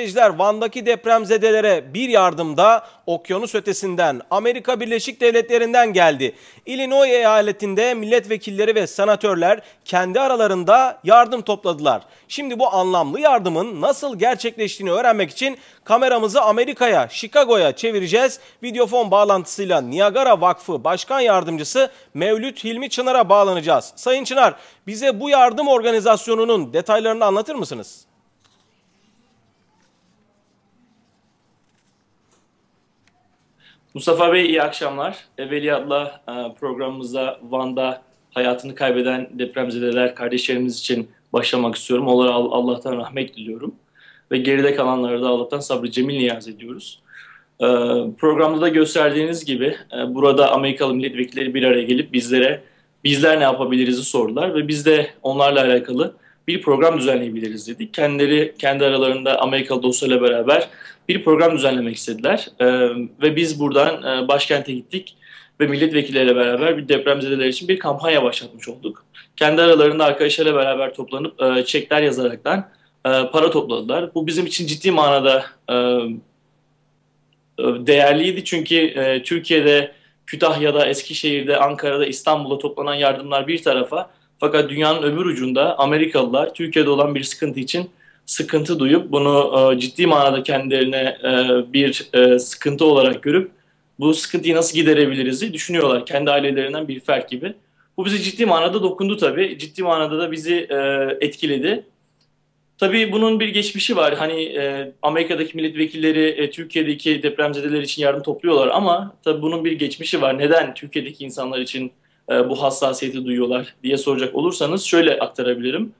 Seyirciler Van'daki depremzedelere bir yardım da okyanus ötesinden Amerika Birleşik Devletleri'nden geldi. Illinois eyaletinde milletvekilleri ve senatörler kendi aralarında yardım topladılar. Şimdi bu anlamlı yardımın nasıl gerçekleştiğini öğrenmek için kameramızı Amerika'ya, Chicago'ya çevireceğiz. Videofon bağlantısıyla Niagara Vakfı Başkan Yardımcısı Mevlüt Hilmi Çınar'a bağlanacağız. Sayın Çınar, bize bu yardım organizasyonunun detaylarını anlatır mısınız? Mustafa Bey iyi akşamlar. Evveliyatla e, programımıza Van'da hayatını kaybeden depremzedeler kardeşlerimiz için başlamak istiyorum. Onlara Allah'tan rahmet diliyorum. Ve geride kalanlara da Allah'tan sabrı cemil niyaz ediyoruz. E, programda da gösterdiğiniz gibi e, burada Amerikalı milletvekilleri bir araya gelip bizlere bizler ne yapabiliriz'i sordular. Ve biz de onlarla alakalı bir program düzenleyebiliriz dedik. Kendileri kendi aralarında Amerikalı dostlarıyla beraber bir program düzenlemek istediler. E, ve biz buradan e, başkente gittik ve milletvekilleriyle beraber bir depremzedeler için bir kampanya başlatmış olduk. Kendi aralarında arkadaşlarıyla beraber toplanıp e, çekler yazaraktan e, para topladılar. Bu bizim için ciddi manada e, değerliydi çünkü e, Türkiye'de Kütahya'da, Eskişehir'de, Ankara'da, İstanbul'da toplanan yardımlar bir tarafa fakat dünyanın öbür ucunda Amerikalılar Türkiye'de olan bir sıkıntı için sıkıntı duyup bunu e, ciddi manada kendilerine e, bir e, sıkıntı olarak görüp bu sıkıntıyı nasıl giderebiliriz düşünüyorlar. Kendi ailelerinden bir fert gibi. Bu bizi ciddi manada dokundu tabii. Ciddi manada da bizi e, etkiledi. Tabii bunun bir geçmişi var. Hani e, Amerika'daki milletvekilleri e, Türkiye'deki depremzedeler için yardım topluyorlar ama tabii bunun bir geçmişi var. Neden Türkiye'deki insanlar için e, bu hassasiyeti duyuyorlar diye soracak olursanız şöyle aktarabilirim.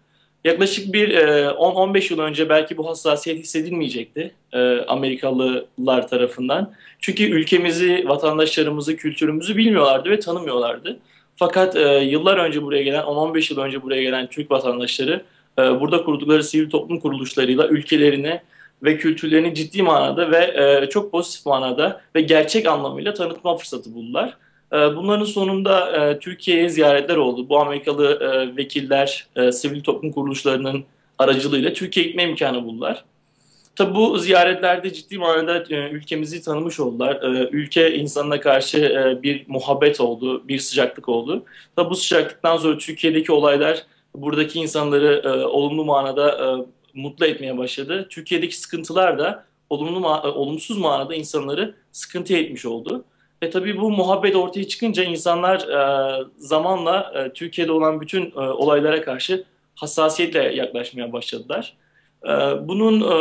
Yaklaşık bir 10-15 e, yıl önce belki bu hassasiyet hissedilmeyecekti e, Amerikalılar tarafından. Çünkü ülkemizi, vatandaşlarımızı, kültürümüzü bilmiyorlardı ve tanımıyorlardı. Fakat yıllar önce buraya gelen, 10-15 yıl önce buraya gelen Türk vatandaşları burada kurdukları sivil toplum kuruluşlarıyla ülkelerine ve kültürlerini ciddi manada ve çok pozitif manada ve gerçek anlamıyla tanıtma fırsatı buldular. Ee, bunların sonunda e, Türkiye'ye ziyaretler oldu. Bu Amerikalı e, vekiller, e, sivil toplum kuruluşlarının aracılığıyla Türkiye gitme imkanı buldular. Tabi bu ziyaretlerde ciddi manada ülkemizi tanımış oldular. Ülke insanına karşı bir muhabbet oldu, bir sıcaklık oldu. Tabi bu sıcaklıktan sonra Türkiye'deki olaylar buradaki insanları olumlu manada mutlu etmeye başladı. Türkiye'deki sıkıntılar da olumlu olumsuz manada insanları sıkıntı etmiş oldu. Ve tabii bu muhabbet ortaya çıkınca insanlar e, zamanla e, Türkiye'de olan bütün e, olaylara karşı hassasiyetle yaklaşmaya başladılar. E, bunun e,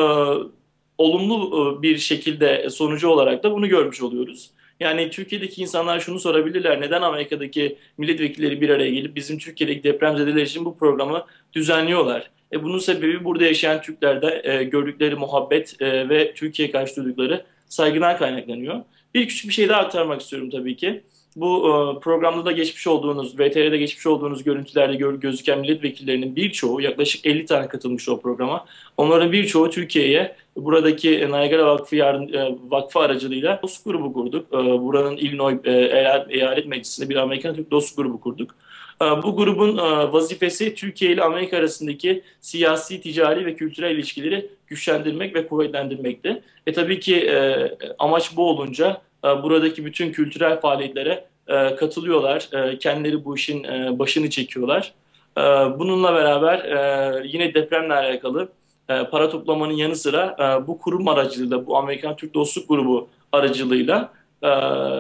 olumlu e, bir şekilde sonucu olarak da bunu görmüş oluyoruz. Yani Türkiye'deki insanlar şunu sorabilirler. Neden Amerika'daki milletvekilleri bir araya gelip bizim Türkiye'deki depremzedeler için bu programı düzenliyorlar? E bunun sebebi burada yaşayan Türklerde e, gördükleri muhabbet e, ve Türkiye'ye karşı duydukları saygıdan kaynaklanıyor. Bir küçük bir şey daha aktarmak istiyorum tabii ki. Bu e, programda da geçmiş olduğunuz, VTR'de geçmiş olduğunuz görüntülerde gör, gözüken milletvekillerinin birçoğu, yaklaşık 50 tane katılmış o programa. Onların birçoğu Türkiye'ye buradaki Niagara Vakfı, yardım, e, Vakfı aracılığıyla dost grubu kurduk. E, buranın Illinois e, eyalet meclisinde bir Amerikan Türk dost grubu kurduk. E, bu grubun e, vazifesi Türkiye ile Amerika arasındaki siyasi, ticari ve kültürel ilişkileri güçlendirmek ve kuvvetlendirmekti. E tabii ki e, amaç bu olunca buradaki bütün kültürel faaliyetlere katılıyorlar. Kendileri bu işin başını çekiyorlar. Bununla beraber yine depremle alakalı para toplamanın yanı sıra bu kurum aracılığıyla, bu Amerikan Türk Dostluk Grubu aracılığıyla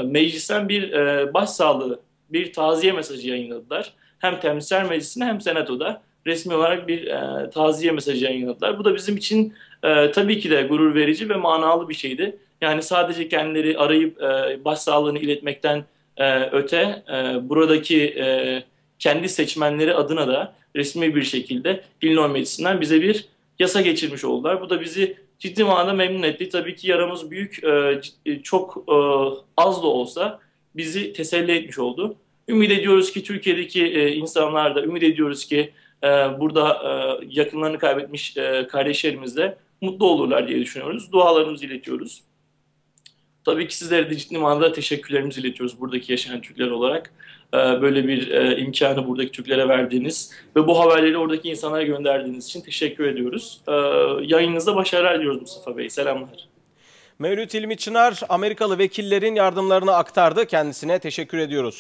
meclisten bir başsağlığı bir taziye mesajı yayınladılar. Hem Temsilciler Meclisi'ne hem Senato'da resmi olarak bir e, taziye mesajı yayınladılar. Bu da bizim için e, tabii ki de gurur verici ve manalı bir şeydi. Yani sadece kendileri arayıp e, başsağlığını iletmekten e, öte e, buradaki e, kendi seçmenleri adına da resmi bir şekilde Illinois Meclisi'nden bize bir yasa geçirmiş oldular. Bu da bizi ciddi manada memnun etti. Tabii ki yaramız büyük, e, çok e, az da olsa bizi teselli etmiş oldu. Ümit ediyoruz ki Türkiye'deki e, insanlar da, ümit ediyoruz ki e, burada e, yakınlarını kaybetmiş e, kardeşlerimiz de mutlu olurlar diye düşünüyoruz. Dualarımızı iletiyoruz. Tabii ki sizlere de ciddi manada teşekkürlerimizi iletiyoruz buradaki yaşayan Türkler olarak. Ee, Böyle bir e, imkanı buradaki Türklere verdiğiniz ve bu haberleri oradaki insanlara gönderdiğiniz için teşekkür ediyoruz. Ee, Yayınınızda başarılar diliyoruz Mustafa Bey. Selamlar. Mevlüt İlmi Çınar Amerikalı vekillerin yardımlarını aktardı. Kendisine teşekkür ediyoruz.